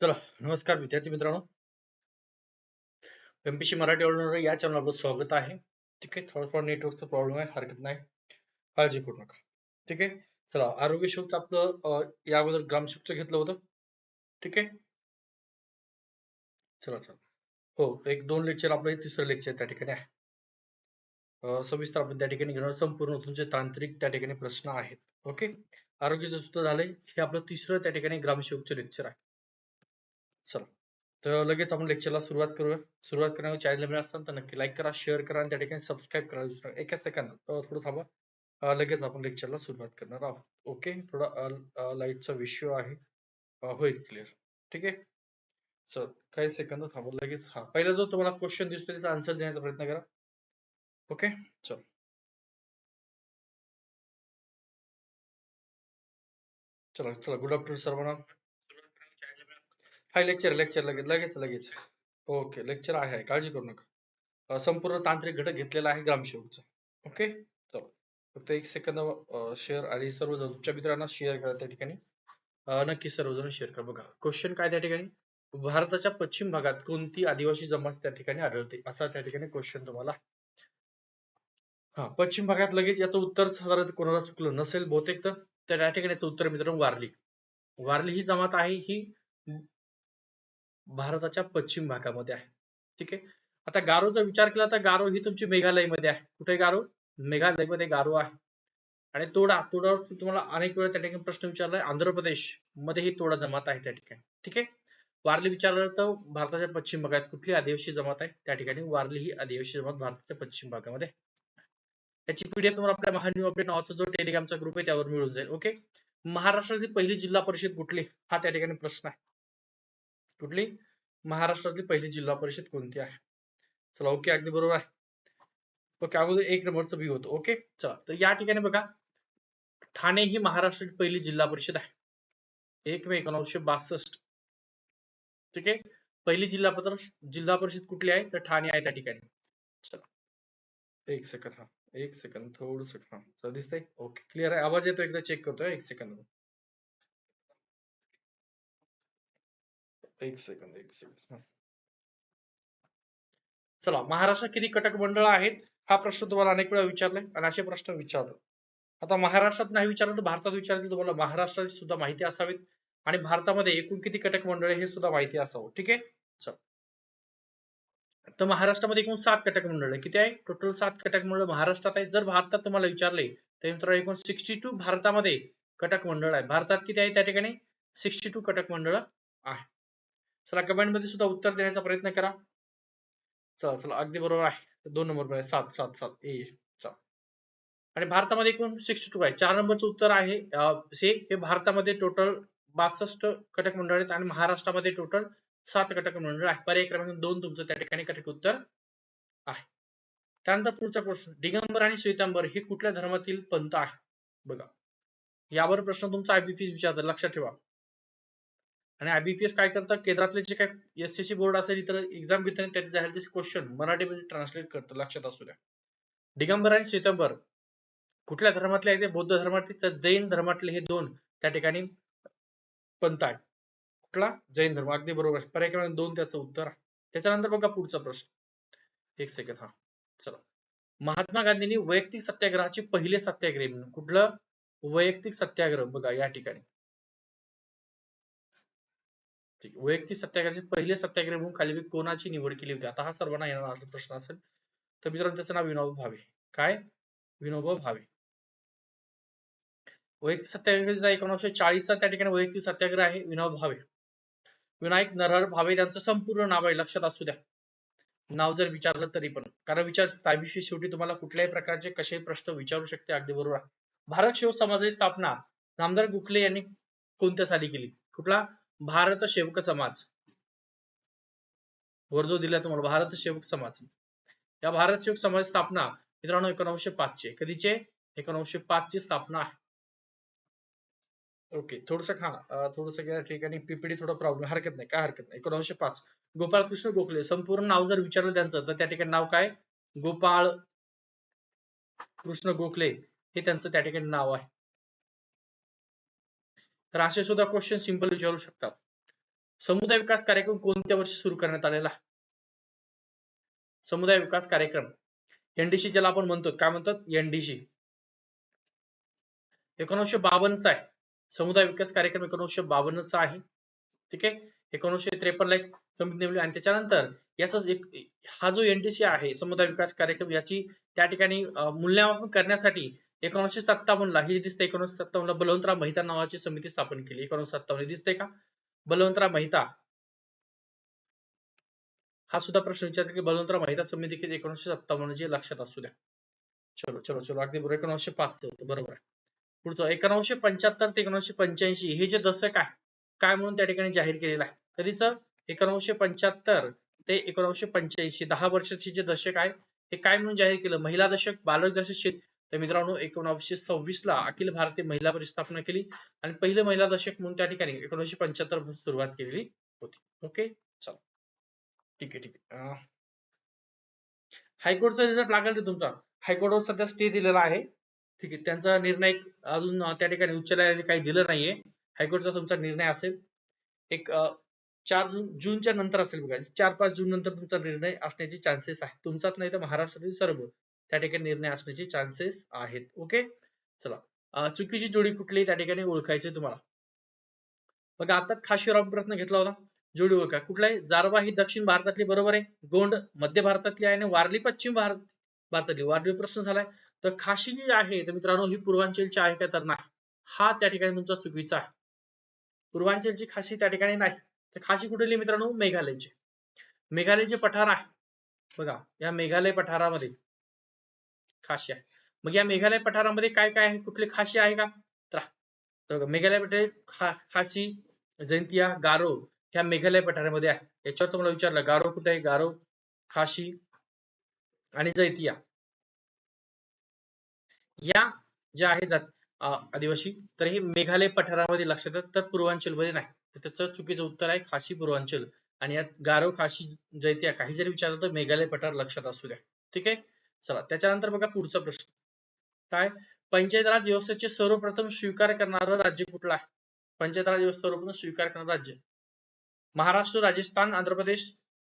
चला नमस्कार विद्यार्थी मित्रांनो. एमपीसी मराठी ऑर्डर या चॅनल आपलं स्वागत आहे. ठीक आहे थोडा थोडा नेटवर्कचा प्रॉब्लेम आहे हरकत नाही. काळजी करू नका. ठीक आहे चला आरोग्य शोधच आपलं या अगोदर ग्रामशोधचं घेतलं होतं. ठीक आहे. चला चला. हो एक दोन लेक्चर आपलं हे तिसरं लेक्चर त्या ठिकाणी आहे. सविस्तर आपण त्या ठिकाणी घेणार संपूर्ण तुमचे तांत्रिक त्या ठिकाणी प्रश्न आहेत. ओके? आरोग्याचं सुद्धा झालंय हे आपलं तिसरं त्या ठिकाणी ग्रामसेवकचं लेक्चर आहे. चला. तर लगेच आपण लेक्चरला सुरुवात करूया. सुरुवात करण्यावर चॅनल नवीन असताना तर नक्की लाईक करा शेअर करा आणि त्या ठिकाणी सबस्क्राईब करा. दुसरं एका सेकंदात थोडं थांबा. लगेच आपण लेक्चरला सुरुवात करणार आहोत. ओके थोडा लाईटचा विषय आहे. होईल क्लिअर ठीक आहे? चल काही सेकंद थांबा. लगेच हा. पहिला जो तुम्हाला क्वेश्चन दिसतो त्याचा आन्सर देण्याचा प्रयत्न करा. ओके चल. चला चला. गुड आफ्टरनून सर्वांना हाय लेक्चर लेक्चर लगेच लगेच लगेच. ओके लेक्चर आहे आहे, काळजी करू नका. संपूर्ण तांत्रिक घटक घेतलेला आहे ग्रामसेवकचा ओके चलो. फक्त एक सेकंद शेअर आणि सर्वजण तुमच्या मित्रांना शेअर करा त्या ठिकाणी. नक्की सर्वजण शेअर करा. बघा क्वेश्चन काय त्या ठिकाणी? भारताच्या पश्चिम भागात कोणती आदिवासी जमात त्या ठिकाणी आढळते? असा त्या ठिकाणी क्वेश्चन तुम्हाला. हा पश्चिम भागात लगेच याचं उत्तर साधारण कोणाला चुकलं नसेल बहुतेक तर? त्या ठिकाणी याचं उत्तर मित्रांनो वारली. वारली ही जमात आहे ही भारताच्या पश्चिम भागामध्ये आहे. ठीक आहे? आता गारोचा विचार केला तर गारो ही तुमची मेघालयमध्ये आहे. कुठे गारो? मेघालयमध्ये गारो आहे. आणि तोडा तोडावर तुम्हाला अनेक वेळा त्या ठिकाणी प्रश्न विचारलाय. आंध्र प्रदेशमध्ये ही तोडा जमात आहे त्या ठिकाणी. ठीक आहे? वारली विचारलं तर भारताच्या पश्चिम भागात कुठली आदिवासी जमात आहे? त्या ठिकाणी वारली ही आदिवासी जमात भारताच्या पश्चिम भागामध्ये आहे. पीडीएफ तुम्हाला आपल्या महान्यू अपडेट नावाचा जो टेलिग्रामचा ग्रुप आहे त्यावर मिळून जाईल. ओके महाराष्ट्रातील पहिली जिल्हा परिषद कुठली? हा त्या ठिकाणी प्रश्न आहे. कुठली महाराष्ट्रातली पहिली जिल्हा परिषद कोणती आहे? चला ओके अगदी बरोबर आहे. ओके अगोदर एक नंबरचं बी होतं. ओके चला तर या ठिकाणी बघा. ठाणे ही महाराष्ट्राची पहिली जिल्हा परिषद आहे. एक मे एकोणीसशे बासष्ट. ठीक आहे? पहिली जिल्हा पत्र जिल्हा परिषद कुठली आहे? तर ठाणे आहे त्या ठिकाणी. चला. एक सेकंद हा. एक सेकंद थोडस हा दिसतंय? ओके क्लिअर आहे? आवाज येतो एकदा चेक करतोय? एक सेकंद एक सेकंद एक सेकंद चला महाराष्ट्रात किती कटक मंडळ आहेत? हा प्रश्न तुम्हाला अनेक वेळा विचारलाय आणि असे प्रश्न विचारतात. आता महाराष्ट्रात नाही विचारलं तर भारतात विचारतील तुम्हाला. महाराष्ट्रात सुद्धा माहिती असावीत आणि भारतामध्ये एकूण किती कटक मंडळ हे सुद्धा माहिती असावं. ठीक आहे? चल. तर महाराष्ट्रामध्ये एकूण सात कटक मंडळ. किती आहे? टोटल सात कटक मंडळ महाराष्ट्रात आहे जर भारतात तुम्हाला विचारले तर मित्रांनो एकूण सिक्स्टी टू भारतामध्ये कटक मंडळ आहे भारतात किती आहे त्या ठिकाणी? सिक्स्टी टू कटक मंडळ आहे चला कमेंटमध्ये सुद्धा उत्तर देण्याचा प्रयत्न करा. चला चला अगदी बरोबर आहे. दोन नंबरमध्ये सात सात सात ए चला. आणि भारतामध्ये एकूण सिक्स्टी टू आहे. चार नंबरचं उत्तर आहे से हे भारतामध्ये टोटल बासष्ट कटक मंडळ आहेत आणि महाराष्ट्रामध्ये टोटल सात कटक मंडळ आहे पर्याय क्रमांक दोन तुमचं त्या ठिकाणी कटक उत्तर आहे. त्यानंतर पुढचा प्रश्न दिगंबर आणि श्वेतांबर हे कुठल्या धर्मातील पंथ आहे बघा. यावर प्रश्न तुमचा आयबीपी विचारतात. लक्षात ठेवा. आणि आयबीपीएस काय करतं? केंद्रातले जे काय एसएससी बोर्ड असेल इतर एक्झाम घेताना त्याचे जाहीर क्वेश्चन मराठीमध्ये ट्रान्सलेट करतं लक्षात असू द्या. दिगंबर आणि सितंबर कुठल्या धर्मातले आहे ते? बौद्ध धर्मातले तर जैन धर्मातले हे दोन त्या ठिकाणी पंथ आहे कुठला? जैन धर्म. अगदी बरोबर. आहे पर्याय क्रमांक दोन त्याचं उत्तर आहे. त्याच्यानंतर बघा पुढचा प्रश्न. एक सेकंड हा. चला. महात्मा गांधींनी वैयक्तिक सत्याग्रहाचे पहिले सत्याग्रही म्हणून कुठलं? वैयक्तिक सत्याग्रह बघा या ठिकाणी. ठीक. वैयक्तिक सत्याग्रहाचे पहिले सत्याग्रह म्हणून खाली कोणाची निवड केली होती? आता हा सर्वांना येणार असा प्रश्न असेल. तर मित्रांनो त्याचं नाव विनोबा भावे. काय? विनोबा भावे. वैयक्तिक सत्याग्रह एकोणीसशे चाळीसचा त्या ठिकाणी वैयक्तिक सत्याग्रह आहे विनोबा भावे. विनायक नरहर भावे त्यांचं संपूर्ण नाव आहे लक्षात असू द्या. नाव जर विचारलं तरी पण. कारण विचार ताबीशी शेवटी तुम्हाला कुठल्याही प्रकारचे कसे प्रश्न विचारू शकते अगदी बरोबर. आहे. भारत शिव समाजाची स्थापना नामदार गोखले यांनी कोणत्या साली केली? कुठला? भारत सेवक समाज. वर जो दिला तुम्हाला भारत सेवक समाज. या भारत सेवक समाज स्थापना मित्रांनो एकोणीसशे पाचशे कधीचे? एकोणीसशे पाच ची स्थापना आहे. ओके थोडस हा थोडस या ठिकाणी पीपीडी थोडा प्रॉब्लेम हरकत नाही काय हरकत नाही. एकोणीसशे पाच. गोपाळकृष्ण गोखले संपूर्ण नाव जर विचारलं त्यांचं तर त्या ठिकाणी नाव काय? गोपाळ कृष्ण गोखले हे त्यांचं त्या ठिकाणी नाव आहे. तर असे सुद्धा क्वेश्चन सिंपल विचारू शकतात. समुदाय विकास कार्यक्रम कोणत्या वर्षी सुरू करण्यात आलेला? समुदाय विकास कार्यक्रम. एनडीसी ज्याला आपण म्हणतो काय म्हणतात? एनडीसी एकोणीसशे बावन्नचा आहे. समुदाय विकास कार्यक्रम एकोणीसशे बावन्नचा आहे. ठीक आहे? एकोणीसशे त्रेपन्न ला समिती नेमली आणि त्याच्यानंतर याचा एक हा जो एनडीसी आहे समुदाय विकास कार्यक्रम याची त्या ठिकाणी मूल्यमापन करण्यासाठी एकोणीसशे सत्तावन्नला हे दिसते एकोणीसशे सत्तावन्नला बलवंतराव मेहता नावाची समिती स्थापन केली. एकोणीसशे सत्तावन्न दिसते का? बलवंतराव मेहता. हा सुद्धा प्रश्न विचारला की बलवंतराव मेहता समिती किती? एकोणीसशे सत्तावन्न ची लक्षात असू द्या. चलो चलो चलो. अगदी बरोबर. एकोणीसशे पाच बरोबर आहे. पुढचं एकोणीसशे पंच्याहत्तर ते एकोणीसशे पंच्याऐंशी हे जे दशक आहे काय म्हणून त्या ठिकाणी जाहीर केलेलं आहे? कधीच एकोणीसशे पंच्याहत्तर ते एकोणीसशे पंच्याऐंशी दहा वर्षाचे जे दशक आहे हे काय म्हणून जाहीर केलं? महिला दशक बालक दशक तर मित्रांनो एकोणीसशे सव्वीस ला अखिल भारतीय महिला परिषद स्थापना केली आणि पहिलं महिला दशक म्हणून त्या ठिकाणी एकोणीसशे पंच्याहत्तरपासून सुरुवात केलेली होती. ओके? चला. ठीक आहे ठीक आहे. हायकोर्टचा रिझल्ट लागेल रे तुमचा? हायकोर्टवर सध्या स्टे दिलेला आहे. ठीक आहे त्यांचा निर्णय अजून त्या ठिकाणी उच्च न्यायालयाने काही दिलं नाहीये. हायकोर्टचा तुमचा निर्णय असेल. एक चार जून जूनच्या नंतर असेल बघा. चार पाच जून नंतर तुमचा निर्णय असण्याचे चान्सेस आहे तुमचाच नाही तर महाराष्ट्रातील सर्व. त्या ठिकाणी निर्णय असण्याचे चान्सेस आहेत. ओके चला. चुकीची जोडी कुठली त्या ठिकाणी ओळखायची तुम्हाला? बघा आता खाशीराव प्रश्न घेतला होता. जोडी ओळखा. कुठला आहे? जारवा ही दक्षिण भारतातली बरोबर आहे. गोंड मध्य भारतातली आहे आणि वारली पश्चिम भारत भारतातली. वारली प्रश्न झालाय. तर खाशी जी आहे तर मित्रांनो ही पूर्वांचलची आहे का तर नाही. हा त्या ठिकाणी तुमचा चुकीचा आहे. पूर्वांचलची खाशी त्या ठिकाणी नाही. तर खाशी कुठली मित्रांनो? मेघालयची. मेघालयचे पठार आहे. बघा या मेघालय पठारामध्ये खाशी आहे. मग या मेघालय पठारामध्ये काय काय आहे? कुठली खाशी आहे का? तर मेघालय पठार खा, खासी गारो ह्या मेघालय पठारामध्ये आहे. याच्यावर तुम्हाला विचारलं गारो कुठे आहे? गारो खाशी आणि जैतिया या ज्या आहेत जात आदिवासी तर हे मेघालय पठारामध्ये लक्षात येतात तर पूर्वांचलमध्ये नाही. तर त्याचं चुकीचं उत्तर आहे खासी पूर्वांचल. आणि यात गारो खाशी जैतिया काही जरी विचारलं तर मेघालय पठार लक्षात असू द्या. ठीक आहे? चला त्याच्यानंतर बघा पुढचा प्रश्न. काय? पंचायत राज व्यवस्थेचे सर्वप्रथम स्वीकार करणारं राज्य कुठलं आहे? पंचायत राज व्यवस्था सर्वप्रथम स्वीकार करणारं राज्य. महाराष्ट्र राजस्थान आंध्र प्रदेश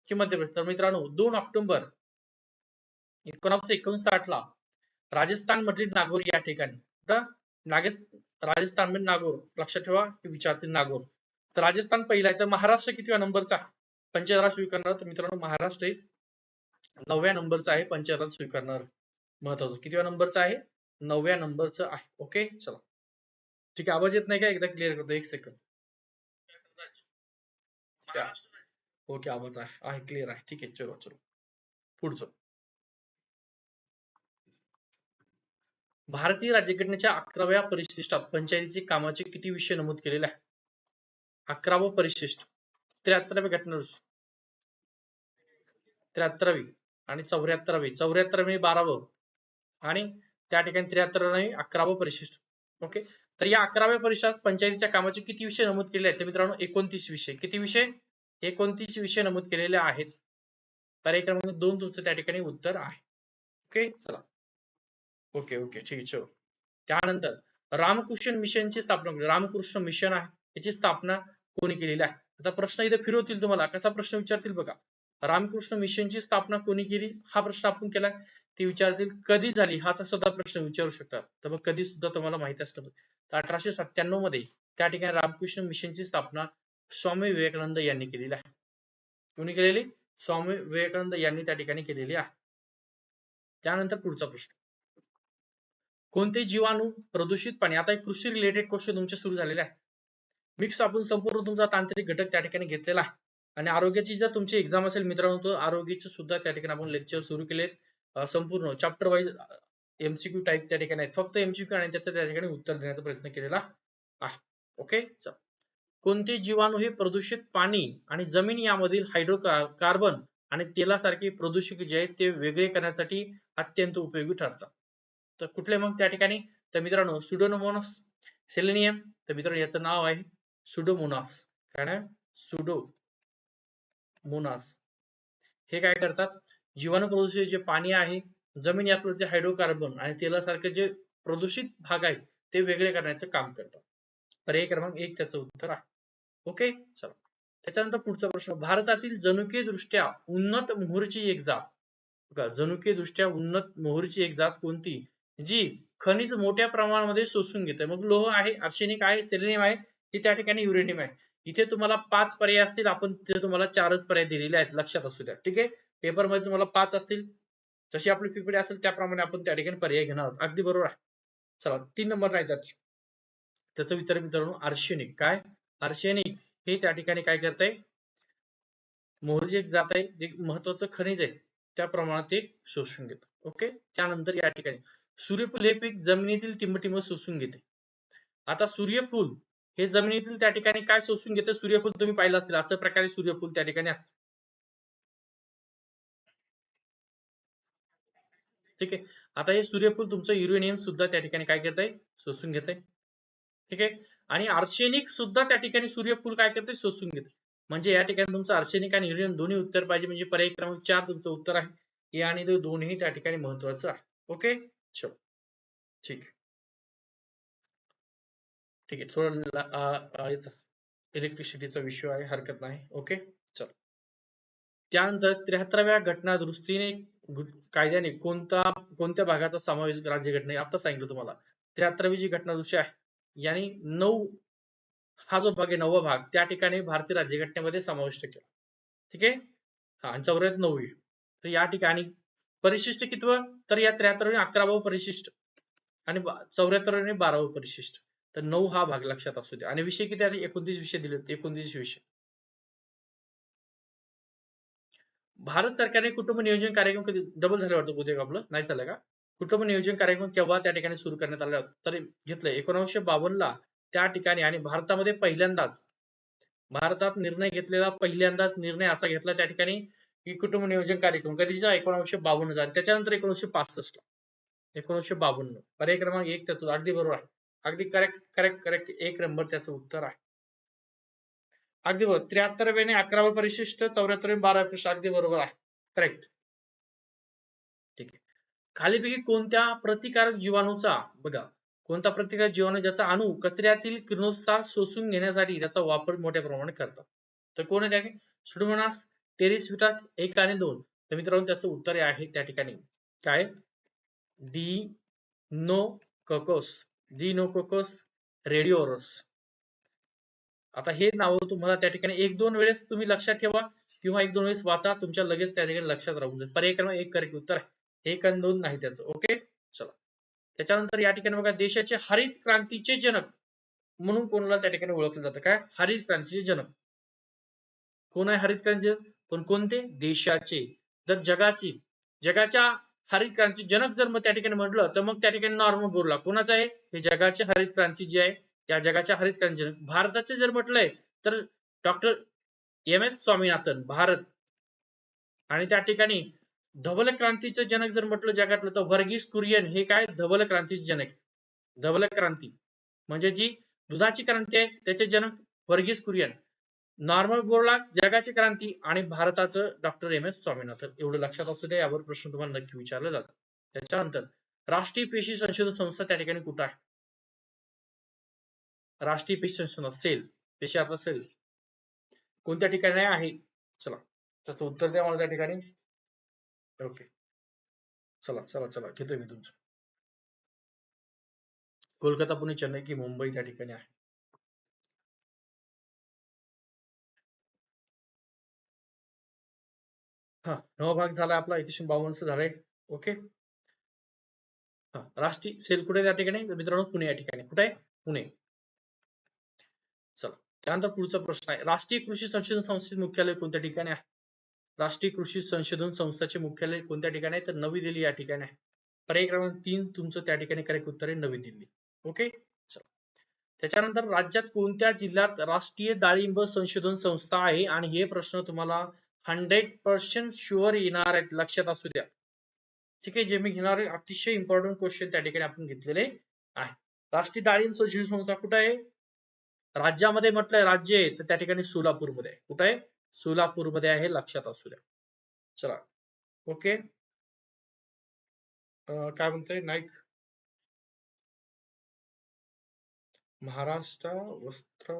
कि मध्य प्रदेश? तर मित्रांनो दोन ऑक्टोबर एकोणीसशे एकोणसाठ ला राजस्थान मधील नागोर या ठिकाणी. राजस्थानमध्ये नागोर. लक्षात ठेवा विचारतील नागोर. तर राजस्थान पहिला आहे. तर महाराष्ट्र कितव्या नंबरचा? पंचायत राज स्वीकारणार तर मित्रांनो महाराष्ट्र हे नवव्या नंबरचं आहे पंचायत स्वीकारणार महत्वाचं. कितव्या नंबरचं आहे? नवव्या नंबरचं आहे. ओके? चला. ठीक आहे आवाज येत नाही का? एकदा क्लिअर करतो. एक सेकंद ओके आवाज आहे. क्लिअर आहे. ठीक आहे चलो चलो. पुढचं. भारतीय राज्यघटनेच्या अकराव्या परिशिष्टात पंचायतीचे कामाचे किती विषय नमूद केलेले आहे अकरावं परिशिष्ट. त्र्याहत्तरावी घटनादुरुस्ती. त्र्याहत्तरावी. आणि चौऱ्याहत्तरावी. चौऱ्याहत्तरावी बारावं. आणि त्या ठिकाणी त्र्याहत्तरावी अकरावं परिशिष्ट. ओके? तर या अकराव्या परिशिष्टात पंचायतीच्या कामाचे किती विषय नमूद केले आहेत? तर मित्रांनो एकोणतीस विषय. किती विषय? एकोणतीस विषय नमूद केलेले आहेत. पर्याय क्रमांक दोन तुमचं त्या ठिकाणी उत्तर आहे. ओके? चला. Okay okay. ठीक आहे चलो. त्यानंतर रामकृष्ण मिशनची स्थापना रामकृष्ण मिशन आहे. याची स्थापना कोणी केलेली आहे? आता प्रश्न इथे फिरवतील तुम्हाला. कसा प्रश्न विचारतील बघा. रामकृष्ण मिशनची स्थापना कोणी केली? हा प्रश्न आपण केला. ते विचारतील कधी झाली? हाचा सुद्धा प्रश्न विचारू शकतात. तर मग कधी सुद्धा तुम्हाला माहीत असलं पाहिजे. तर अठराशे सत्त्याण्णवमध्ये त्या ठिकाणी रामकृष्ण मिशनची स्थापना स्वामी विवेकानंद यांनी केलेली आहे. कोणी केलेली? स्वामी विवेकानंद यांनी त्या ठिकाणी केलेली आहे. त्यानंतर पुढचा प्रश्न. कोणते जीवाणू प्रदूषित पाणी? आता एक कृषी रिलेटेड क्वेश्चन तुमचे सुरू झालेले आहे मिक्स आपण संपूर्ण तुमचा तांत्रिक घटक त्या ठिकाणी घेतलेला आहे. आणि आरोग्याची जर तुमची एक्झाम असेल मित्रांनो तर आरोग्याचे सुद्धा त्या ठिकाणी आपण लेक्चर सुरू केले संपूर्ण चॅप्टर वाईज एमसीक्यू टाईप त्या ठिकाणी आहेत. फक्त एमसीक्यू आणि त्याचं त्या ठिकाणी उत्तर देण्याचा प्रयत्न केलेला आहे. ओके कोणते जीवाणू हे प्रदूषित पाणी आणि जमीन यामधील हायड्रो कार्बन आणि तेलासारखे प्रदूषक जे आहेत ते वेगळे करण्यासाठी अत्यंत उपयोगी ठरतात. तर कुठले मग त्या ठिकाणी? तर मित्रांनो सुडोनोमोनस सेलेनियम तर मित्रांनो याचं नाव आहे सुडोमोनास काय सुडो मोनास. हे काय करतात? जीवाणू प्रदूषित जे पाणी आहे जमीन यातलं जे हायड्रोकार्बन आणि तेलासारखे जे प्रदूषित भाग आहेत ते वेगळे करण्याचं काम करतात. पर्याय क्रमांक एक त्याचं उत्तर आहे. ओके? चला. त्याच्यानंतर पुढचा प्रश्न. भारतातील जनुकीय दृष्ट्या उन्नत मोहरीची एक जात. जनुकीय दृष्ट्या उन्नत मोहरीची एक जात कोणती? जी खनिज मोठ्या प्रमाणामध्ये शोषून घेते. मग लोह आहे आर्सेनिक आहे सेलेनियम आहे की त्या ठिकाणी युरेनियम आहे. इथे तुम्हाला पाच पर्याय असतील आपण तिथे तुम्हाला चारच पर्याय दिलेले आहेत लक्षात असू द्या. ठीक आहे? पेपरमध्ये तुम्हाला पाच असतील. जशी आपली पीपीडी असेल त्याप्रमाणे आपण त्या ठिकाणी पर्याय घेणार आहोत. अगदी बरोबर आहे. चला तीन नंबर नाही जात. त्याचं विचार मित्रांनो आर्सेनिक. काय? आर्सेनिक हे त्या ठिकाणी काय करतंय? मोहरी एक जात आहे जे महत्वाचं खनिज आहे त्या प्रमाणात ते शोषून घेत. ओके? त्यानंतर या ठिकाणी. सूर्यफूल हे पीक जमिनीतील टिंबटिंब शोषून घेते. आता सूर्यफूल हे जमिनीतील त्या ठिकाणी काय शोषून घेते सूर्यफूल तुम्ही पाहिलं असेल असं प्रकारे सूर्यफूल त्या ठिकाणी असते. ठीक आहे. आता हे सूर्यफूल तुमचं युरेनियम सुद्धा त्या ठिकाणी काय घेत आहे शोषून घेत आहे ठीक आहे. आणि आर्सेनिक सुद्धा त्या ठिकाणी सूर्यफूल काय करते शोषून घेते म्हणजे या ठिकाणी तुमचं आर्सेनिक आणि युरेनियम दोन्ही उत्तर पाहिजे. म्हणजे पर्याय क्रमांक चार तुमचं उत्तर आहे. हे आणि दोन्ही त्या ठिकाणी महत्वाचं आहे. ओके? चलो. ठीक आहे. ठीक आहे. थोडं इलेक्ट्रिसिटीचा विषय आहे हरकत नाही. ओके चलो. त्यानंतर त्र्याहत्तराव्या घटना दुरुस्तीने कायद्याने कोणता कोणत्या भागाचा समावेश राज्यघटने आता सांगितलं तुम्हाला. त्र्याहत्तरावी जी घटना दुरुस्ती आहे यानी नऊ हा जो भाग आहे नववा भाग त्या ठिकाणी भारतीय राज्यघटनेमध्ये समाविष्ट केला. ठीक आहे? हा आणि चौऱ्यात नऊ तर या ठिकाणी परिशिष्ट कितवं? तर या त्र्याहत्तर अकरावं परिशिष्ट. आणि चौऱ्याहत्तर बारावं परिशिष्ट. तर नऊ हा भाग लक्षात असू दे. आणि विषय किती आले एकोणतीस विषय दिले एकोणतीस विषय. भारत सरकारने कुटुंब नियोजन कार्यक्रम कधी डबल झाले वाटतं उद्योग आपलं? नाही झालं का? कुटुंब नियोजन कार्यक्रम केव्हा त्या ठिकाणी सुरू करण्यात आला? तर घेतलं. एकोणीसशे बावन्न ला त्या ठिकाणी आणि भारतामध्ये पहिल्यांदाच भारतात निर्णय घेतलेला पहिल्यांदाच निर्णय असा घेतला त्या ठिकाणी की कुटुंब नियोजन कार्यक्रम. कधीचा एकोणीसशे बावन्न झाला. त्याच्यानंतर एकोणीसशे पासष्ट एकोणीसशे बावन्न. पर्याय क्रमांक एक त्याचं. अगदी बरोबर आहे. अगदी करेक्ट करेक्ट करेक्ट एक नंबर त्याचं उत्तर आहे. अगदी बरोबर. त्र्याहत्तर वेने अकरावं परिशिष्ट चौऱ्याहत्तर बारा परिशिष्ट अगदी बरोबर आहे. करेक्ट ठीक आहे. खालीपैकी कोणत्या प्रतिकारक जीवाणूचा बघा कोणता प्रतिकारक जीवाणू ज्याचा अणू कचऱ्यातील किरणोत्सार शोषून घेण्यासाठी त्याचा वापर मोठ्या प्रमाणात करतात? तर कोण आहे सुडमनास टेरिस विटा एक आणि दोन. तर मित्रांनो त्याचं उत्तर आहे त्या ठिकाणी. काय? Deinococcus. D radiodurans आता हे नाव तुम्हाला त्या ठिकाणी एक दोन वेळेस तुम्ही लक्षात ठेवा किंवा एक दोन वेळेस वाचा तुमच्या लगेच त्या ठिकाणी लक्षात राहून जाईल. पर्याय क्रमांक एक करेक्ट उत्तर आहे. एक आणि दोन नाही त्याचं. ओके? चला. त्याच्यानंतर या ठिकाणी बघा देशाचे हरित क्रांतीचे जनक म्हणून कोणाला त्या ठिकाणी ओळखलं जातं? काय? हरित क्रांतीचे जनक. कोण आहे हरित क्रांती पण कोणते? देशाचे. जर जगाची जगाच्या हरित क्रांती जनक जर मग त्या ठिकाणी म्हटलं तर मग त्या ठिकाणी नॉर्मल बोलला कोणाचं आहे? हे जगाची हरित क्रांती जी आहे त्या जगाच्या हरित क्रांती जनक. भारताचे जर म्हटलंय तर doctor M S Swaminathan Bharat. आणि त्या ठिकाणी धवल क्रांतीचं जनक जर म्हटलं जगातलं तर वर्गीस कुरियन हे काय? धवल क्रांतीचे जनक. धवल क्रांती म्हणजे जी दुधाची क्रांती आहे त्याचे जनक वर्गीस कुरियन. नॉर्मल बोर्डला जगाची क्रांती आणि भारताचं डॉक्टर एम एस स्वामीनाथन. एवढं लक्षात असू द्या यावर प्रश्न तुम्हाला नक्की विचारला जातो. त्याच्यानंतर राष्ट्रीय पेशी संशोधन संस्था त्या ठिकाणी कुठं आहे? राष्ट्रीय पेशी संशोधन सेल. पेशी आपला सेल. कोणत्या ठिकाणी आहे? चला त्याचं उत्तर द्या मला त्या ठिकाणी. ओके. चला चला चला घेतोय मी तुमचं. कोलकाता पुणे चेन्नई की मुंबई त्या ठिकाणी आहे? हा नवा भाग झाला आपला एकशे बावन्न झालाय. ओके. हा राष्ट्रीय सेल कुठे त्या ठिकाणी? मित्रांनो पुणे या ठिकाणी. कुठे आहे? पुणे. चला त्यानंतर पुढचा प्रश्न आहे. राष्ट्रीय कृषी संशोधन संस्थेचे मुख्यालय कोणत्या ठिकाणी आहे? राष्ट्रीय कृषी संशोधन संस्थेचे मुख्यालय कोणत्या ठिकाणी आहे? तर नवी दिल्ली या ठिकाणी आहे. पर्याय क्रमांक तीन तुमचं त्या ठिकाणी करेक्ट उत्तर आहे नवी दिल्ली. ओके? त्याच्यानंतर राज्यात कोणत्या जिल्ह्यात राष्ट्रीय डाळिंब संशोधन संस्था आहे? आणि हे प्रश्न तुम्हाला हंड्रेड पर्सेंट शुअर येणार आहेत लक्षात असू द्या. ठीक आहे जे मी घेणार आहे अतिशय इम्पॉर्टंट क्वेश्चन त्या ठिकाणी आपण घेतलेले आहे राष्ट्रीय डाळिंब संशोधन संस्था कुठं आहे? राज्यामध्ये म्हटलंय राज्य आहे तर त्या ठिकाणी सोलापूरमध्ये आहे. कुठं आहे? सोलापूरमध्ये आहे लक्षात असू द्या. चला. ओके? काय म्हणतोय? नाईक. महाराष्ट्र वस्त्र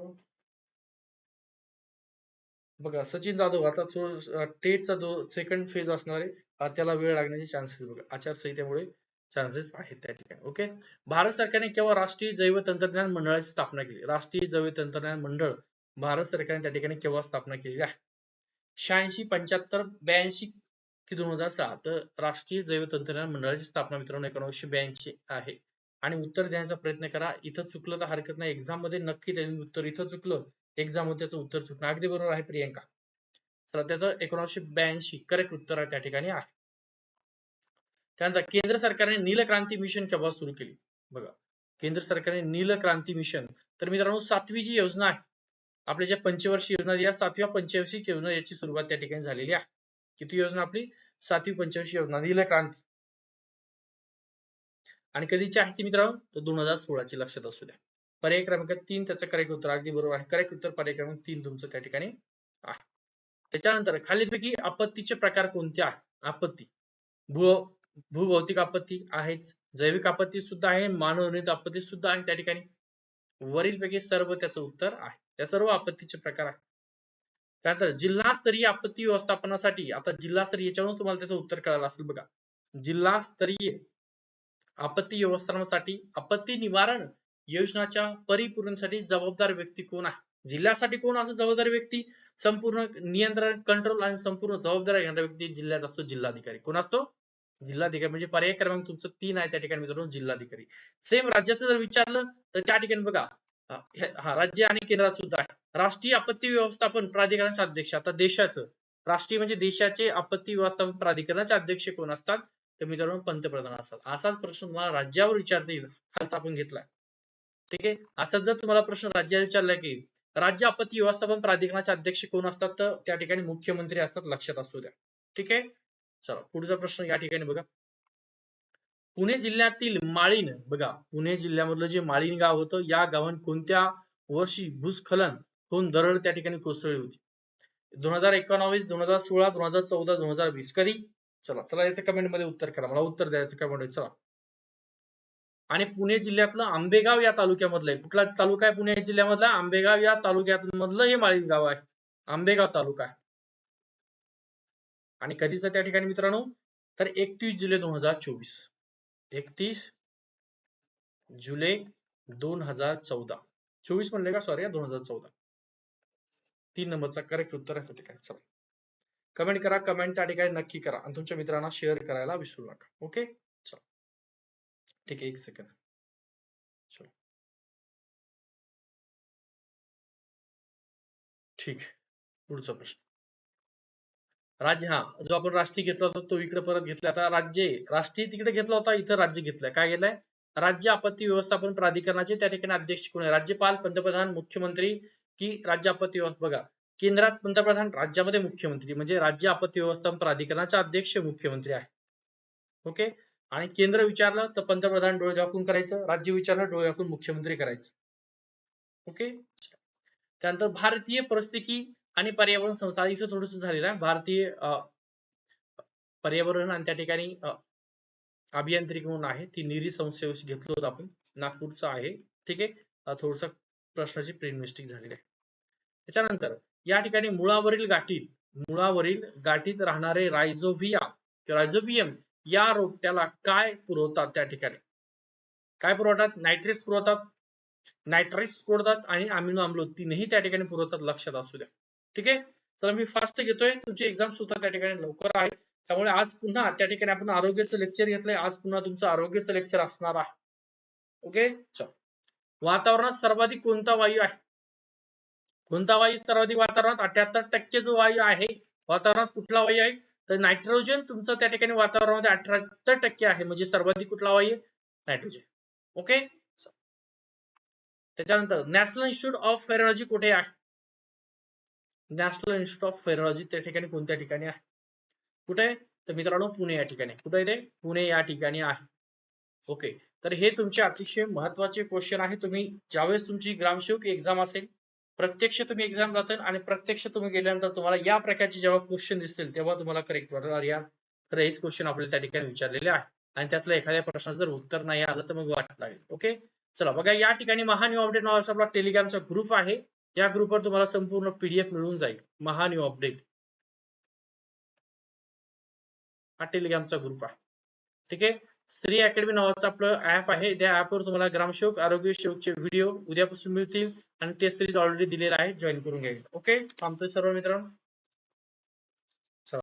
बघा सचिन जाधव आता टेटचा जो सेकंड फेज असणार आहे त्याला वेळ लागण्याचे चान्सेस बघा. आचारसंहितेमुळे चान्सेस आहेत त्या ठिकाणी ओके भारत सरकारने केव्हा राष्ट्रीय जैव तंत्रज्ञान मंडळाची स्थापना केली. राष्ट्रीय जैव तंत्रज्ञान मंडळ भारत सरकारने त्या ठिकाणी केव्हा स्थापना केली आहे? शहाऐंशी पंच्याहत्तर ब्याऐंशी की दोन हजार सहा. तर राष्ट्रीय जैव तंत्रज्ञान मंडळाची स्थापना मित्रांनो एकोणीसशे ब्याऐंशी आहे. आणि उत्तर देण्याचा प्रयत्न करा. इथं चुकलं तर हरकत नाही. एक्झाममध्ये नक्की त्यांनी उत्तर इथं चुकलं. एक्झाममध्ये त्याचं उत्तर चुकणं अगदी बरोबर आहे प्रियंका. चला त्याचं एकोणीसशे ब्याऐंशी करेक्ट उत्तर आहे त्या ठिकाणी आहे. त्यानंतर केंद्र सरकारने नीलक्रांती मिशन केव्हा सुरू केली? बघा केंद्र सरकारने नीलक्रांती मिशन. तर मित्रांनो सातवी जी योजना आहे. आपल्या ज्या पंचवर्षीय योजना या सातव्या पंचवर्षीय योजना याची सुरुवात त्या ठिकाणी झालेली आहे. किती योजना आपली? सातवी पंचवर्षीय योजना नीलक्रांती आणि कधीची आहे ती मित्रांनो? तर दोन हजार सोळाची लक्षात असू द्या. पर्याय क्रमांक तीन त्याचं करेक्ट उत्तर अगदी बरोबर आहे. करेक्ट उत्तर पर्याय क्रमांक तीन तुमचं त्या ठिकाणी आहे. त्याच्यानंतर खालीलपैकी आपत्तीचे प्रकार कोणते आहे? आपत्ती. भू भूभौतिक आपत्ती आहेच. जैविक आपत्ती सुद्धा आहे. मानवनिर्मित आपत्ती सुद्धा आहे त्या ठिकाणी. वरीलपैकी सर्व त्याचं उत्तर आहे. त्या सर्व आपत्तीचे प्रकार आहेत. त्यानंतर जिल्हास्तरीय आपत्ती व्यवस्थापनासाठी आता जिल्हास्तरीय याच्यावरून तुम्हाला त्याचं उत्तर कळालं असेल बघा. जिल्हास्तरीय आपत्ती व्यवस्थापनासाठी आपत्ती निवारण योजनाच्या परिपूर्णसाठी जबाबदार व्यक्ती कोण आहे? जिल्ह्यासाठी कोण असं जबाबदार व्यक्ती? संपूर्ण नियंत्रण कंट्रोल आणि संपूर्ण जबाबदारी घेणारा व्यक्ती जिल्ह्यात असतो जिल्हाधिकारी. कोण असतो? जिल्हाधिकारी. म्हणजे पर्याय क्रमांक तुमचं तीन आहे त्या ठिकाणी मित्रांनो जिल्हाधिकारी. सेम राज्याचं जर विचारलं तर त्या ठिकाणी बघा हा राज्य आणि केंद्रात सुद्धा आहे. राष्ट्रीय आपत्ती व्यवस्थापन प्राधिकरणाचे अध्यक्ष. आता देशाचं राष्ट्रीय म्हणजे देशाचे आपत्ती व्यवस्थापन प्राधिकरणाचे अध्यक्ष कोण असतात? तर मित्रांनो पंतप्रधान असतात. असाच प्रश्न तुम्हाला राज्यावर विचारता येईल हाच आपण घेतलाय. ठीक आहे? असा जर तुम्हाला प्रश्न राज्यावर विचारला की राज्य आपत्ती व्यवस्थापन प्राधिकरणाचे अध्यक्ष कोण असतात? तर त्या ठिकाणी मुख्यमंत्री असतात लक्षात असू द्या. ठीक आहे? चला पुढचा प्रश्न या ठिकाणी बघा. पुणे जिल्ह्यातील माळीन बघा पुणे जिल्ह्यामधलं जे माळीन गाव होतं या गावात कोणत्या वर्षी भूस्खलन होऊन दरड त्या ठिकाणी कोसळली होती? दोन हजार एकोणावीस दोन हजार सोळा दोन हजार चौदा दोन हजार वीस कधी? चला चला याचं कमेंटमध्ये उत्तर करा. मला उत्तर द्यायचं कमेंट चला. आणि पुणे जिल्ह्यातलं आंबेगाव या तालुक्यामधलं आहे. कुठला तालुका आहे पुणे जिल्ह्यामधला? आंबेगाव या तालुक्यात मधलं हे माळीन गाव आहे. आंबेगाव तालुका आहे. आणि कधीच त्या ठिकाणी मित्रांनो? तर एकतीस जुलै दोन हजार चोवीस. एकतीस जुलै दोन हजार चौदा. चोवीस म्हणले का? सॉरी दोन हजार चौदा. तीन नंबरचा करेक्ट उत्तर आहे त्या ठिकाणी. चला. कमेंट करा कमेंट त्या ठिकाणी नक्की करा. आणि तुमच्या मित्रांना शेअर करायला विसरू नका. ओके ठीक आहे एक सेकंड चलो ठीक पुढचा प्रश्न राज्य हा जो आपण राष्ट्रीय घेतला होता तो इकडे परत घेतला आता राज्य राष्ट्रीय तिकडे घेतला होता इथं राज्य घेतलंय काय गेलंय राज्य आपत्ती व्यवस्थापन प्राधिकरणाचे त्या ठिकाणी अध्यक्ष कोण आहे राज्यपाल पंतप्रधान मुख्यमंत्री की राज्य आपत्ती व्यवस्था बघा केंद्रात पंतप्रधान राज्यामध्ये मुख्यमंत्री म्हणजे राज्य आपत्ती व्यवस्थापन प्राधिकरणाचा अध्यक्ष मुख्यमंत्री आहे ओके आणि केंद्र विचारलं तर पंतप्रधान डोळे झाकून करायचं राज्य विचारलं डोळे झाकून मुख्यमंत्री करायचं. ओके? त्यानंतर भारतीय परिस्थिती आणि पर्यावरण संस्था इथं थोडस झालेलं आहे. भारतीय पर्यावरण आणि त्या ठिकाणी अभियांत्रिकी म्हणून आहे. ती निरी संस्थेविषयी घेतलं होतो आपण. नागपूरचं आहे. ठीक आहे? थोडस प्रश्नाची प्री मिस्टेक झालेली आहे. त्याच्यानंतर या ठिकाणी मुळावरील गाठीत मुळावरील गाठीत राहणारे रायझोव्हिया रायझोबियम या रोपट्याला काय पुरवतात त्या ठिकाणी? काय पुरवतात? नायट्रेट्स पुरवतात. नायट्रेट्स पुरवतात आणि अमिनो आम्ल तीनही त्या ठिकाणी पुरवतात लक्षात असू द्या. ठीक आहे? चला मी फास्ट घेतोय. तुमची एक्झाम सुद्धा त्या ठिकाणी लवकर आहे. त्यामुळे आज पुन्हा त्या ठिकाणी आपण आरोग्याचं लेक्चर घेतलंय. आज पुन्हा तुमचं आरोग्याचं लेक्चर असणार आहे. ओके चल. वातावरणात सर्वाधिक कोणता वायू आहे? कोणता वायू सर्वाधिक वातावरणात? अठ्याहत्तर टक्के जो वायू आहे वातावरणात कुठला वायू आहे? तर नायट्रोजन तुमचं त्या ठिकाणी वातावरणामध्ये अठराहत्तर टक्के आहे. म्हणजे सर्वाधिक कुठला वायू नायट्रोजन ओके त्याच्यानंतर नॅशनल इन्स्टिट्यूट ऑफ फेरोलॉजी कुठे आहे? नॅशनल इन्स्टिट्यूट ऑफ फेरोलॉजी त्या ठिकाणी कोणत्या ठिकाणी आहे? कुठे? तर मित्रांनो पुणे या ठिकाणी. कुठे आहे ते? पुणे या ठिकाणी आहे. ओके तर हे तुमचे अतिशय महत्त्वाचे क्वेश्चन आहे. तुम्ही ज्यावेळेस तुमची ग्रामसेवक एक्झाम असेल प्रत्यक्ष तुम्ही एक्झाम जाताल आणि प्रत्यक्ष तुम्ही गेल्यानंतर तुम्हाला या प्रकारचे जेव्हा क्वेश्चन दिसतील तेव्हा तुम्हाला करेक्ट वाटणार या तर हेच क्वेश्चन आपल्याला त्या ठिकाणी विचारलेले आहे. आणि त्यातलं एखाद्या प्रश्नाचं जर उत्तर नाही आलं तर मग वाट लागेल. ओके चला बघा या ठिकाणी महान्यू अपडेट नावाचा आपला टेलिग्रामचा ग्रुप आहे. या ग्रुपवर तुम्हाला संपूर्ण पीडीएफ मिळून जाईल. महा न्यू अपडेट हा टेलिग्रामचा ग्रुप आहे. ठीक आहे? श्री अकॅडमी नावाचं आपलं ऍप आहे. त्या ऍपवर तुम्हाला ग्रामसेवक आरोग्य सेवकचे व्हिडिओ उद्यापासून मिळतील. आणि टेस्ट सिरीज ऑलरेडी दिलेला आहे. जॉईन करून घ्यायला ओके थांबतोय सर्व मित्रांनो.